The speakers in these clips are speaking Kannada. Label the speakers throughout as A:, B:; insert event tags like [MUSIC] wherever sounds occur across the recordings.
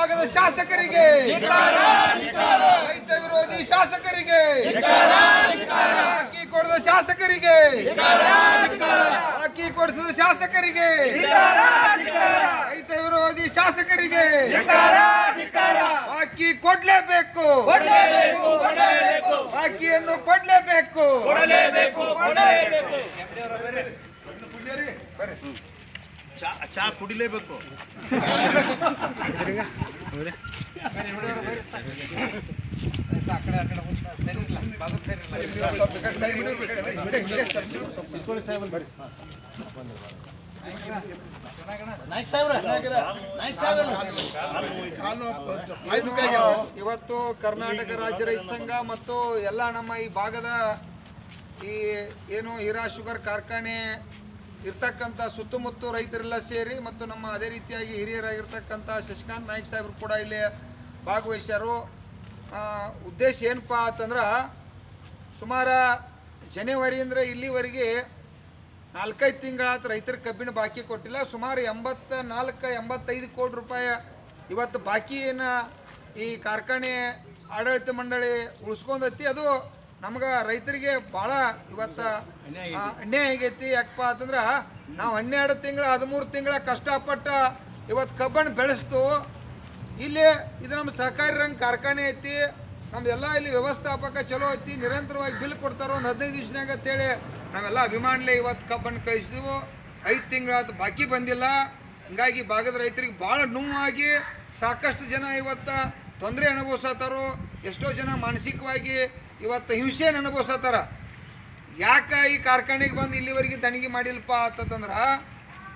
A: ಭಾಗದ ಶಾಸಕರಿಗೆ ರೈತ ವಿರೋಧಿ ಶಾಸಕರಿಗೆ ಅಕ್ಕಿ ಕೊಡದ ಶಾಸಕರಿಗೆ ಅಕ್ಕಿ ಕೊಡಿಸಿದ ಶಾಸಕರಿಗೆ ರೈತ ವಿರೋಧಿ ಶಾಸಕರಿಗೆ ಅಕ್ಕಿ ಕೊಡ್ಲೇಬೇಕು. ಅಕ್ಕಿಯನ್ನು ಕೊಡ್ಲೇಬೇಕು.
B: ಚಾ ಚಾ ಕುಡಿಲೇಬೇಕು. [LAUGHS]
A: ಇವತ್ತು ಕರ್ನಾಟಕ ರಾಜ್ಯ ರೈತ ಸಂಘ ಮತ್ತು ಎಲ್ಲ ನಮ್ಮ ಈ ಭಾಗದ ಈ ಏನು ಹೀರಾ ಶುಗರ್ ಕಾರ್ಖಾನೆ ಇರ್ತಕ್ಕಂಥ ಸುತ್ತಮುತ್ತ ರೈತರೆಲ್ಲ ಸೇರಿ ಮತ್ತು ನಮ್ಮ ಅದೇ ರೀತಿಯಾಗಿ ಹಿರಿಯರಾಗಿರ್ತಕ್ಕಂಥ ಶಶಿಕಾಂತ್ ನಾಯ್ಕ ಸಾಹೇಬರು ಕೂಡ ಇಲ್ಲಿ ಭಾಗವಹಿಸ್ಯಾರು. ಉದ್ದೇಶ ಏನಪ್ಪ ಅಂತಂದ್ರೆ ಸುಮಾರು ಜನವರಿಯಿಂದ ಇಲ್ಲಿವರೆಗೆ ನಾಲ್ಕೈದು ತಿಂಗಳಾತ ರೈತರ ಕಬ್ಬಿನ ಬಾಕಿ ಕೊಟ್ಟಿಲ್ಲ. ಸುಮಾರು ಎಂಬತ್ತ ನಾಲ್ಕು, ಎಂಬತ್ತೈದು ಕೋಟಿ ರೂಪಾಯಿ ಇವತ್ತು ಬಾಕಿಯನ್ನು ಈ ಕಾರ್ಖಾನೆ ಆಡಳಿತ ಮಂಡಳಿ ಉಳಿಸ್ಕೊಂಡೈತಿ. ಅದು ನಮ್ಗೆ ರೈತರಿಗೆ ಭಾಳ ಇವತ್ತು ಅನ್ಯಾಯ ಆಗೈತಿ. ಯಾಕಪ್ಪ ಅಂತಂದ್ರೆ ನಾವು ಹನ್ನೆರಡು ತಿಂಗಳ, ಹದಿಮೂರು ತಿಂಗಳ ಕಷ್ಟಪಟ್ಟ ಇವತ್ತು ಕಬ್ಬನ್ನು ಬೆಳೆಸ್ತು. ಇಲ್ಲಿ ಇದು ನಮ್ಮ ಸಹಕಾರಿ ರಂಗ ಕಾರ್ಖಾನೆ ಐತಿ. ನಮ್ದೆಲ್ಲ ಇಲ್ಲಿ ವ್ಯವಸ್ಥಾಪಕ ಚಲೋ ಐತಿ. ನಿರಂತರವಾಗಿ ಬಿಲ್ ಕೊಡ್ತಾರೆ ಒಂದು ಹದಿನೈದು ದಿವ್ಸನಾಗ ಅಂತೇಳಿ ನಾವೆಲ್ಲ ಅಭಿಮಾನಲೇ ಇವತ್ತು ಕಬ್ಬನ್ನು ಕಳಿಸಿದ್ವು. ಐದು ತಿಂಗಳಾದ ಬಾಕಿ ಬಂದಿಲ್ಲ. ಹಿಂಗಾಗಿ ಭಾಗದ ರೈತರಿಗೆ ಭಾಳ ನೋವಾಗಿ ಸಾಕಷ್ಟು ಜನ ಇವತ್ತು ತೊಂದರೆ ಅನುಭವಿಸತ್ತಾರೋ ಎಷ್ಟೋ ಜನ ಮಾನಸಿಕವಾಗಿ ಇವತ್ತು ಹಿಂಸೆಯನ್ನು ಅನುಭವಿಸತ್ತಾರ ಯಾಕೆ ಈ ಕಾರ್ಖಾನೆಗೆ ಬಂದು ಇಲ್ಲಿವರೆಗೆ ದಣಿಗೆ ಮಾಡಿಲ್ಪ ಅಂತಂದ್ರೆ,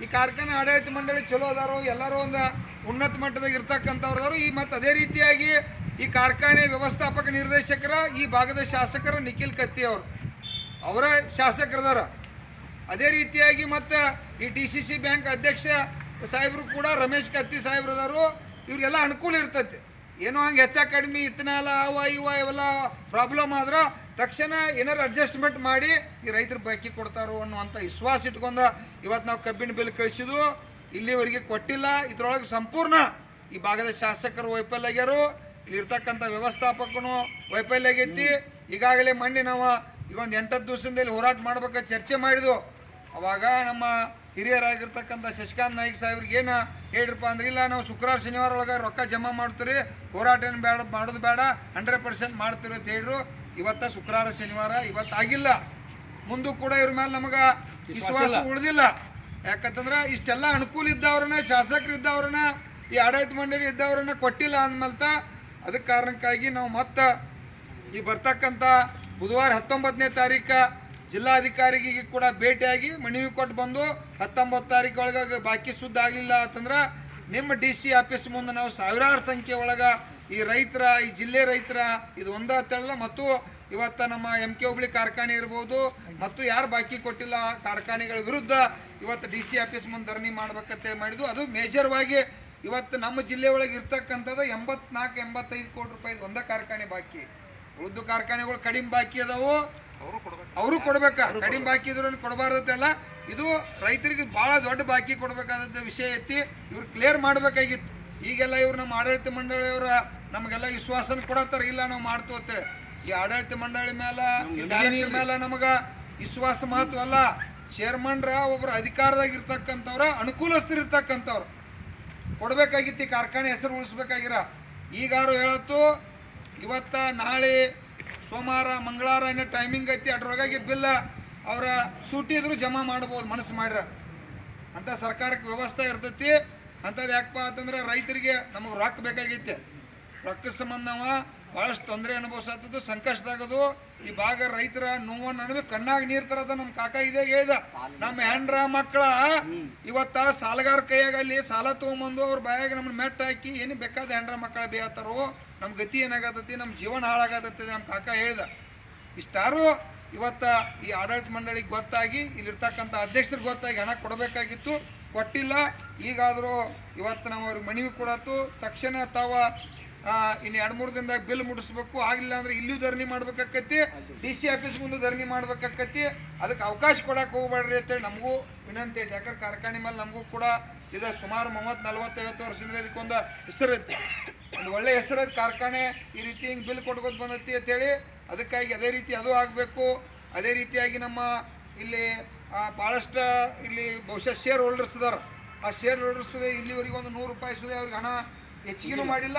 A: ಈ ಕಾರ್ಖಾನೆ ಆಡಳಿತ ಮಂಡಳಿ ಚಲೋ ಅದಾರೋ, ಎಲ್ಲರೂ ಒಂದು ಉನ್ನತ ಮಟ್ಟದಾಗ ಇರ್ತಕ್ಕಂಥವ್ರದಾರು ಈ ಮತ್ತು ಅದೇ ರೀತಿಯಾಗಿ ಈ ಕಾರ್ಖಾನೆ ವ್ಯವಸ್ಥಾಪಕ ನಿರ್ದೇಶಕರ, ಈ ಭಾಗದ ಶಾಸಕರು ನಿಖಿಲ್ ಕತ್ತಿ ಅವರು. ಅವರ ಶಾಸಕರದಾರ. ಅದೇ ರೀತಿಯಾಗಿ ಮತ್ತು ಈ ಡಿ ಸಿ ಸಿ ಬ್ಯಾಂಕ್ ಅಧ್ಯಕ್ಷ ಸಾಹೇಬರು ಕೂಡ ರಮೇಶ್ ಕತ್ತಿ ಸಾಹೇಬ್ರದಾರು ಇವರಿಗೆಲ್ಲ ಅನುಕೂಲ ಇರ್ತೈತಿ. ಏನೋ ಹಂಗೆ ಹೆಚ್ಚ ಕಡಿಮೆ ಇತ್ತನಲ್ಲ ಅವ, ಇವ, ಇವೆಲ್ಲ ಪ್ರಾಬ್ಲಮ್ ಆದ್ರೆ ತಕ್ಷಣ ಏನಾರು ಅಡ್ಜಸ್ಟ್ಮೆಂಟ್ ಮಾಡಿ ಈ ರೈತರು ಬಾಕಿ ಕೊಡ್ತಾರೋ ಅನ್ನುವಂಥ ವಿಶ್ವಾಸ ಇಟ್ಕೊಂಡ ಇವತ್ತು ನಾವು ಕಬ್ಬಿನ ಬಿಲ್ ಕಳಿಸಿದ್ವು. ಇಲ್ಲಿವರೆಗೆ ಕೊಟ್ಟಿಲ್ಲ. ಇದ್ರೊಳಗೆ ಸಂಪೂರ್ಣ ಈ ಭಾಗದ ಶಾಸಕರು ವೈಫಲ್ಯ ಆಗ್ಯಾರು ಇಲ್ಲಿ ಇರ್ತಕ್ಕಂಥ ವ್ಯವಸ್ಥಾಪಕನು ವೈಫಲ್ಯ ಆಗೈತಿ ಈಗಾಗಲೇ ಮಣ್ಣಿನವ ನಾವು ಈಗ ಒಂದು ಎಂಟತ್ತು ದಿವಸದಿಂದ ಇಲ್ಲಿ ಹೋರಾಟ ಮಾಡ್ಬೇಕಾದ್ರೆ ಚರ್ಚೆ ಮಾಡಿದ್ವು. ಅವಾಗ ನಮ್ಮ ಹಿರಿಯರಾಗಿರ್ತಕ್ಕಂಥ ಶಶಿಕಾಂತ್ ನಾಯ್ಕ ಸಾಹೇಬ್ರಿಗೆ ಏನು ಹೇಳಿರಪ್ಪ ಅಂದ್ರೆ ಇಲ್ಲ ನಾವು ಶುಕ್ರವಾರ ಶನಿವಾರ ಒಳಗೆ ರೊಕ್ಕ ಜಮಾ ಮಾಡ್ತೀರಿ ಹೋರಾಟ ಏನು ಬೇಡ ಮಾಡೋದು ಬೇಡ ಹಂಡ್ರೆಡ್ ಪರ್ಸೆಂಟ್ ಮಾಡ್ತೀರಿ ಅಂತ ಹೇಳಿದ್ರು. ಇವತ್ತ ಶುಕ್ರವಾರ ಶನಿವಾರ ಇವತ್ತು ಆಗಿಲ್ಲ. ಮುಂದೂ ಕೂಡ ಇವ್ರ ಮೇಲೆ ನಮಗೆ ವಿಶ್ವಾಸ ಉಳಿದಿಲ್ಲ. ಯಾಕಂತಂದ್ರೆ ಇಷ್ಟೆಲ್ಲ ಅನುಕೂಲ ಇದ್ದವ್ರನ್ನ ಶಾಸಕರು ಇದ್ದವ್ರನ್ನ ಈ ಆಡಳಿತ ಮಂಡಳಿ ಇದ್ದವ್ರನ್ನ ಕೊಟ್ಟಿಲ್ಲ ಅಂದ್ಮಲ್ತ ಅದಕ್ಕೆ ಕಾರಣಕ್ಕಾಗಿ ನಾವು ಮತ್ತೆ ಈ ಬರ್ತಕ್ಕಂಥ ಬುಧವಾರ ಹತ್ತೊಂಬತ್ತನೇ ತಾರೀಕು ಜಿಲ್ಲಾಧಿಕಾರಿಗೆ ಕೂಡ ಭೇಟಿಯಾಗಿ ಮನವಿ ಕೊಟ್ಟು ಬಂದು ಹತ್ತೊಂಬತ್ತು ತಾರೀಕು ಒಳಗೆ ಬಾಕಿ ಸುದ್ದ ಆಗಲಿಲ್ಲ ಅಂತಂದ್ರೆ ನಿಮ್ಮ ಡಿ ಸಿ ಆಫೀಸ್ ಮುಂದೆ ನಾವು ಸಾವಿರಾರು ಸಂಖ್ಯೆ ಒಳಗೆ ಈ ರೈತರ, ಈ ಜಿಲ್ಲೆ ರೈತರ, ಇದು ಒಂದೇ ಅಂತೇಳಲ್ಲ ಮತ್ತು ಇವತ್ತು ನಮ್ಮ ಎಂ ಕೆ ಹುಬ್ಳಿ ಕಾರ್ಖಾನೆ ಇರ್ಬೋದು, ಮತ್ತು ಯಾರು ಬಾಕಿ ಕೊಟ್ಟಿಲ್ಲ ಕಾರ್ಖಾನೆಗಳ ವಿರುದ್ಧ ಇವತ್ತು ಡಿ ಸಿ ಆಫೀಸ್ ಮುಂದೆ ಧರಣಿ ಮಾಡ್ಬೇಕಂತೇಳಿ ಮಾಡಿದ್ದು. ಅದು ಮೇಜರ್ವಾಗಿ ಇವತ್ತು ನಮ್ಮ ಜಿಲ್ಲೆ ಒಳಗೆ ಇರ್ತಕ್ಕಂಥದ್ದು ಎಂಬತ್ನಾಲ್ಕು, ಎಂಬತ್ತೈದು ಕೋಟಿ ರೂಪಾಯಿ ಒಂದೇ ಕಾರ್ಖಾನೆ ಬಾಕಿ. ಉಳಿದು ಕಾರ್ಖಾನೆಗಳು ಕಡಿಮೆ ಬಾಕಿ ಅದಾವು. ಅವರು ಕೊಡ್ಬೇಕ. ಕಡಿಮೆ ಬಾಕಿ ಇದ್ರು ಕೊಡಬಾರ್ದಲ್ಲ ಇದು ರೈತರಿಗೆ ಭಾಳ ದೊಡ್ಡ ಬಾಕಿ ಕೊಡಬೇಕಾದಂಥ ವಿಷಯ ಐತಿ. ಇವ್ರು ಕ್ಲಿಯರ್ ಮಾಡಬೇಕಾಗಿತ್ತು. ಈಗೆಲ್ಲ ಇವ್ರು ನಮ್ಮ ಆಡಳಿತ ಮಂಡಳಿಯವರ ನಮಗೆಲ್ಲ ವಿಶ್ವಾಸನ ಕೊಡತ್ತಾರ? ಇಲ್ಲ ನಾವು ಮಾಡ್ತೋತೇವೆ ಅಂತೇಳಿ ಈ ಆಡಳಿತ ಮಂಡಳಿ ಮೇಲೆ ಡೈರೆಕ್ಟರ್ ಮೇಲೆ ನಮಗೆ ವಿಶ್ವಾಸ ಮಹತ್ವ ಅಲ್ಲ. ಚೇರ್ಮನ್ರ ಒಬ್ಬರು ಅಧಿಕಾರದಾಗ ಇರ್ತಕ್ಕಂಥವ್ರ ಅನುಕೂಲಸ್ಥರು ಇರ್ತಕ್ಕಂಥವ್ರು. ಕೊಡಬೇಕಾಗಿತ್ತು ಈ ಕಾರ್ಖಾನೆ ಹೆಸರು ಉಳಿಸ್ಬೇಕಾಗಿರ. ಈಗಾರು ಹೇಳತ್ತು? ಇವತ್ತ ನಾಳೆ ಸೋಮವಾರ, ಮಂಗಳವಾರ ಏನೋ ಟೈಮಿಂಗ್ ಐತಿ, ಅದ್ರೊಳಗಾಗಿ ಬಿಲ್ಲ ಅವರ ಸೂಟಿ ಇದ್ರು ಜಮಾ ಮಾಡ್ಬೋದು, ಮನಸ್ಸು ಮಾಡ್ರ. ಅಂತ ಸರ್ಕಾರಕ್ಕೆ ವ್ಯವಸ್ಥೆ ಇರ್ತೈತಿ. ಅಂಥದ್ದು ಯಾಕಪ್ಪ ಅಂತಂದ್ರೆ ರೈತರಿಗೆ ನಮಗೆ ರೊಕ್ಕ ಬೇಕಾಗೈತೆ. ರೊಕ್ಕ ಸಂಬಂಧ ನಾವು ಭಾಳಷ್ಟು ತೊಂದರೆ ಅನುಭವಿಸತ್ತದ್ದು, ಸಂಕಷ್ಟದಾಗದು. ಈ ಭಾಗ ರೈತರ ನೋವನ್ನು ನಡುವೆ ಕಣ್ಣಾಗ ನೀರು ತರದ ನಮ್ಮ ಕಾಕ ಇದೇ ಹೇಳ್ದ. ನಮ್ಮ ಹೆಂಡ್ರ ಮಕ್ಕಳ ಇವತ್ತ ಸಾಲಗಾರ ಕೈಯಾಗ ಸಾಲ ತೊಗೊಂಬಂದು ಅವ್ರ ಬಾಯಾಗ ನಮ್ಮನ್ನ ಮೆಟ್ಟ ಹಾಕಿ, ಏನು ಬೇಕಾದ ಹೆಂಡ್ರ ಮಕ್ಕಳ ಬೇಯತ್ತಾರೋ ನಮ್ಮ ಗತಿ ಏನಾಗತ್ತೈತಿ ನಮ್ಮ ಜೀವನ ಹಾಳಾಗತ್ತೈತಿ ನಮ್ಮ ಕಾಕ ಹೇಳ್ದ. ಇಷ್ಟಾರು ಇವತ್ತ ಈ ಆಡಳಿತ ಮಂಡಳಿಗೆ ಗೊತ್ತಾಗಿ, ಇಲ್ಲಿರ್ತಕ್ಕಂಥ ಅಧ್ಯಕ್ಷರಿಗೆ ಗೊತ್ತಾಗಿ ಹಣ ಕೊಡಬೇಕಾಗಿತ್ತು. ಕೊಟ್ಟಿಲ್ಲ. ಈಗಾದರೂ ಇವತ್ತು ನಾವು ಅವ್ರಿಗೆ ಮನವಿ ಕೊಡತ್ತು. ತಕ್ಷಣ ತಾವ ಇನ್ನು ಎರಡು ಮೂರು ದಿನದಾಗ ಬಿಲ್ ಮುಡಿಸ್ಬೇಕು. ಆಗಲಿಲ್ಲ ಅಂದ್ರೆ ಇಲ್ಲೂ ಧರಣಿ ಮಾಡ್ಬೇಕಾಕತಿ ಡಿ ಸಿ ಆಫೀಸ್ ಮುಂದೆ ಧರಣಿ ಮಾಡ್ಬೇಕಾಕತಿ ಅದಕ್ಕೆ ಅವಕಾಶ ಕೊಡಕ್ಕೆ ಹೋಗ್ಬೇಡ್ರಿ ಅಂತೇಳಿ ನಮಗೂ ವಿನಂತಿ ಐತೆ. ಯಾಕಂದ್ರೆ ಕಾರ್ಖಾನೆ ಮೇಲೆ ನಮಗೂ ಕೂಡ ಇದು ಸುಮಾರು ಮೂವತ್ತು ನಲ್ವತ್ತೈವತ್ತು ವರ್ಷದಿಂದ ಇದಕ್ಕೊಂದು ಹೆಸರೈತಿ ಒಂದು ಒಳ್ಳೆ ಹೆಸರದ ಕಾರ್ಖಾನೆ ಈ ರೀತಿ ಹಿಂಗೆ ಬಿಲ್ ಕೊಟ್ಕೊತ ಬಂದೈತಿ ಅಂತೇಳಿ ಅದಕ್ಕಾಗಿ ಅದೇ ರೀತಿ ಅದು ಆಗಬೇಕು. ಅದೇ ರೀತಿಯಾಗಿ ನಮ್ಮ ಇಲ್ಲಿ ಭಾಳಷ್ಟು ಇಲ್ಲಿ ಬಹುಶಃ ಶೇರ್ ಹೋಲ್ಡರ್ಸ್ ಇದಾರೆ ಆ ಶೇರ್ ಹೋಲ್ಡರ್ಸ್ ಇಲ್ಲಿವರೆಗೆ ಒಂದು ನೂರು ರೂಪಾಯಿ ಸುದೇ ಅವ್ರಿಗೆ ಹಣ ಹೆಚ್ಚಿಗೆನೂ ಮಾಡಿಲ್ಲ.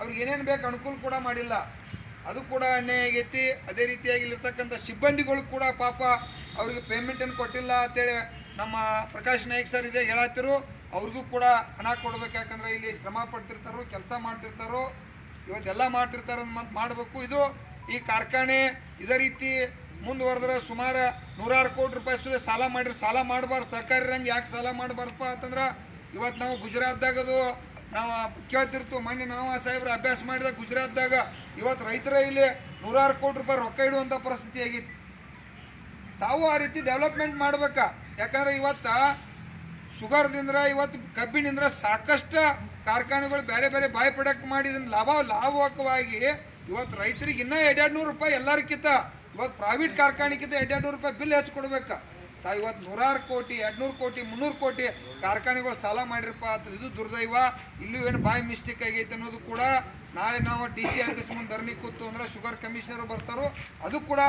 A: ಅವ್ರಿಗೆ ಏನೇನು ಬೇಕು ಅನುಕೂಲ ಕೂಡ ಮಾಡಿಲ್ಲ. ಅದು ಕೂಡ ಅನ್ಯಾಯ ಆಗೈತಿ. ಅದೇ ರೀತಿಯಾಗಿ ಇಲ್ಲಿರ್ತಕ್ಕಂಥ ಸಿಬ್ಬಂದಿಗಳು ಕೂಡ ಪಾಪ ಅವ್ರಿಗೆ ಪೇಮೆಂಟನ್ನು ಕೊಟ್ಟಿಲ್ಲ ಅಂತೇಳಿ ನಮ್ಮ ಪ್ರಕಾಶ್ ನಾಯಕ್ ಸರ್ ಇದೆ ಹೇಳತ್ತಿರು ಅವ್ರಿಗೂ ಕೂಡ ಹಣ ಕೊಡ್ಬೇಕು. ಯಾಕಂದ್ರೆ ಇಲ್ಲಿ ಶ್ರಮ ಪಡ್ತಿರ್ತಾರೋ, ಕೆಲಸ ಮಾಡ್ತಿರ್ತಾರೋ, ಇವತ್ತೆಲ್ಲ ಮಾಡ್ತಿರ್ತಾರೋ ಅಂತ ಮಾಡಬೇಕು. ಇದು ಈ ಕಾರ್ಖಾನೆ ಇದೇ ರೀತಿ ಮುಂದುವರೆದ್ರೆ ಸುಮಾರು ನೂರಾರು ಕೋಟಿ ರೂಪಾಯಿ ಸುದೇ ಸಾಲ ಮಾಡಿರಿ ಸಾಲ ಮಾಡಬಾರ್ದು. ಸರ್ಕಾರಿ ರಂಗ ಯಾಕೆ ಸಾಲ ಮಾಡಬಾರ್ದಪ್ಪ ಅಂತಂದ್ರೆ ಇವತ್ತು ನಾವು ಗುಜರಾತ್ದಾಗ ಅದು ನಾವು ಕೇಳ್ತಿರ್ತೀವಿ. ಮೊನ್ನೆ ನಾವು ಆ ಸಾಹೇಬ್ರ ಅಭ್ಯಾಸ ಮಾಡಿದಾಗ ಗುಜರಾತ್ದಾಗ ಇವತ್ತು ರೈತರ ಇಲ್ಲಿ ನೂರಾರು ಕೋಟಿ ರೂಪಾಯಿ ರೊಕ್ಕ ಇಡುವಂಥ ಪರಿಸ್ಥಿತಿ ಆಗಿತ್ತು. ತಾವು ಆ ರೀತಿ ಡೆವಲಪ್ಮೆಂಟ್ ಮಾಡ್ಬೇಕಾ? ಯಾಕಂದ್ರೆ ಇವತ್ತ ಶುಗರ್ದಿಂದ ಇವತ್ತು ಕಬ್ಬಿನಿಂದ ಸಾಕಷ್ಟು ಕಾರ್ಖಾನೆಗಳು ಬೇರೆ ಬೇರೆ ಬಾಯ್ ಪ್ರಾಡಕ್ಟ್ ಮಾಡಿ ಲಾಭ ಲಾಭಕವಾಗಿ ಇವತ್ತು ರೈತರಿಗೆ ಇನ್ನೂ ಎರಡೆರಡು ನೂರು ರೂಪಾಯಿ ಎಲ್ಲರಿಗಿಂತ, ಇವತ್ತು ಪ್ರೈವೇಟ್ ಕಾರ್ಖಾನೆಗಿಂತ ಎರಡೆರಡು ನೂರು ರೂಪಾಯಿ ಬಿಲ್ ಹೆಚ್ಚು ಕೊಡ್ಬೇಕಾ. ತಾ ಇವತ್ತು ನೂರಾರು ಕೋಟಿ, ಎರಡ್ನೂರು ಕೋಟಿ, ಮುನ್ನೂರು ಕೋಟಿ ಕಾರ್ಖಾನೆಗಳು ಸಾಲ ಮಾಡಿರಪ್ಪ ಅಂತ ಇದು ದುರ್ದೈವ. ಇಲ್ಲೂ ಏನು ಬಾಯಿ ಮಿಸ್ಟೇಕ್ ಆಗೈತೆ ಅನ್ನೋದು ಕೂಡ ನಾಳೆ ನಾವು ಡಿ ಸಿ ಆಫೀಸ್ ಮುಂದೆ ಧರಣಿ ಕೂತು ಅಂದ್ರೆ ಶುಗರ್ ಕಮಿಷನರ್ ಬರ್ತಾರೋ, ಅದು ಕೂಡ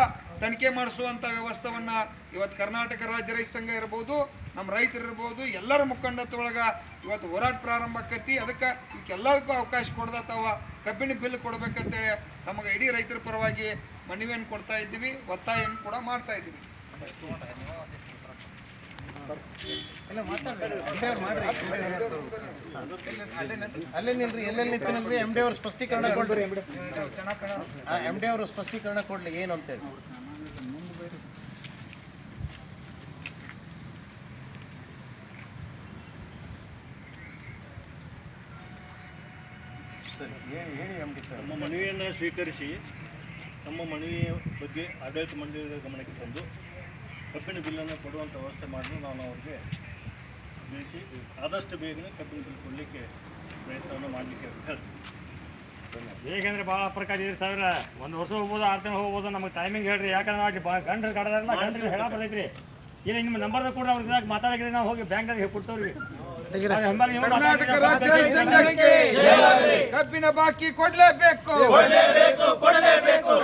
A: ತನಿಖೆ ಮಾಡಿಸುವಂಥ ವ್ಯವಸ್ಥೆಯನ್ನು ಇವತ್ತು ಕರ್ನಾಟಕ ರಾಜ್ಯ ರೈತ ಸಂಘ ಇರ್ಬೋದು ನಮ್ಮ ರೈತರು ಇರ್ಬೋದು, ಎಲ್ಲರ ಮುಖಂಡತ್ವೊಳಗೆ ಇವತ್ತು ಹೋರಾಟ ಪ್ರಾರಂಭ ಆಕತಿ. ಅದಕ್ಕೆ ಇವಕ್ಕೆಲ್ಲದಕ್ಕೂ ಅವಕಾಶ ಕೊಡ್ದತ್ತವ ಕಬ್ಬಿಣ ಬಿಲ್ ಕೊಡ್ಬೇಕಂತೇಳಿ ನಮಗೆ ಇಡೀ ರೈತರ ಪರವಾಗಿ ಮನವಿಯನ್ನು ಕೊಡ್ತಾ ಇದ್ದೀವಿ. ಒತ್ತಾಯವನ್ನು ಕೂಡ ಮಾಡ್ತಾ ಇದ್ದೀವಿ.
C: ಅಲ್ಲೇ ನಿಲ್ರಿ ಎಲ್ಲೆಲ್ಲಿ ನಿಂತಿನಲ್ರಿ ಎಂ ಡಿ ಅವರು ಸ್ಪಷ್ಟೀಕರಣ ಕೊಡ್ರಿ. ಎಂ ಡಿ ಅವರು ಸ್ಪಷ್ಟೀಕರಣ ಕೊಡ್ಲಿ ಏನು ಅಂತೇಳಿ ಸರಿ ಹೇಳಿ ಹೇಳಿ ಎಂ ಡಿ ಸರ್?
B: ನಮ್ಮ ಮನವಿಯನ್ನು ಸ್ವೀಕರಿಸಿ ನಮ್ಮ ಮನವಿಯ ಬಗ್ಗೆ ಆಡಳಿತ ಮಂಡಳಿಯ ಗಮನಕ್ಕೆ ತಂದು ಕಬ್ಬಿನ ಬಿಲ್ಲನ್ನು ಕೊಡುವಂಥ ವ್ಯವಸ್ಥೆ ಮಾಡಲು ನಾನು ಅವ್ರಿಗೆ ಬೇಯಿಸಿ ಆದಷ್ಟು ಬೇಗನೆ ಕಬ್ಬಿನ ಬಿಲ್ ಕೊಡಲಿಕ್ಕೆ ಪ್ರಯತ್ನವನ್ನು ಮಾಡಲಿಕ್ಕೆ ಹೇಳ್ತೀನಿ.
D: ಹೇಗೆಂದ್ರೆ ಭಾಳ ಪ್ರಕಾರ ಇದೆ ಸಾವಿರ ಒಂದು ವರ್ಷ ಹೋಗ್ಬೋದು, ಆರು ತಿಂಗಳು ಹೋಗ್ಬೋದು, ನಮಗೆ ಟೈಮಿಂಗ್ ಹೇಳ್ರಿ. ಯಾಕಂದ್ರೆ ಬಾ ಗಂಡ್ರು ಕಡದಾರಲ್ಲ ಗಂಡ್ರಿಗೆ ಹೇಳ ಬರ್ತೈತ್ರಿ. ಇಲ್ಲ ನಿಮ್ಮ ನಂಬರ್ ಕೂಡ ಅವ್ರಿಗೆ ಮಾತಾಡಿದ್ರೆ ನಾವು ಹೋಗಿ ಬ್ಯಾಂಕ್ನಾಗ ಕೊಡ್ತೇವ್ರಿ.
A: ಕರ್ನಾಟಕ ರಾಜ್ಯ ಸಂಘಕ್ಕೆ ಕಬ್ಬಿನ ಬಾಕಿ ಕೊಡ್ಲೇಬೇಕು.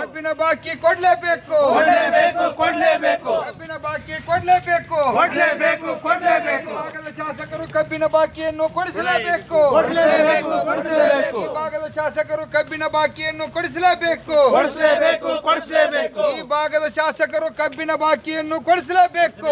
A: ಕಬ್ಬಿನ ಬಾಕಿ ಕೊಡ್ಲೇಬೇಕು. ಕಬ್ಬಿನ ಬಾಕಿ ಕೊಡ್ಲೇಬೇಕು. ಭಾಗದ ಶಾಸಕರು ಕಬ್ಬಿನ ಬಾಕಿಯನ್ನು ಕೊಡಿಸಲೇಬೇಕು. ಈ ಭಾಗದ ಶಾಸಕರು ಕಬ್ಬಿನ ಬಾಕಿಯನ್ನು ಕೊಡಿಸಲೇಬೇಕು. ಈ ಭಾಗದ ಶಾಸಕರು ಕಬ್ಬಿನ ಬಾಕಿಯನ್ನು ಕೊಡಿಸಲೇಬೇಕು.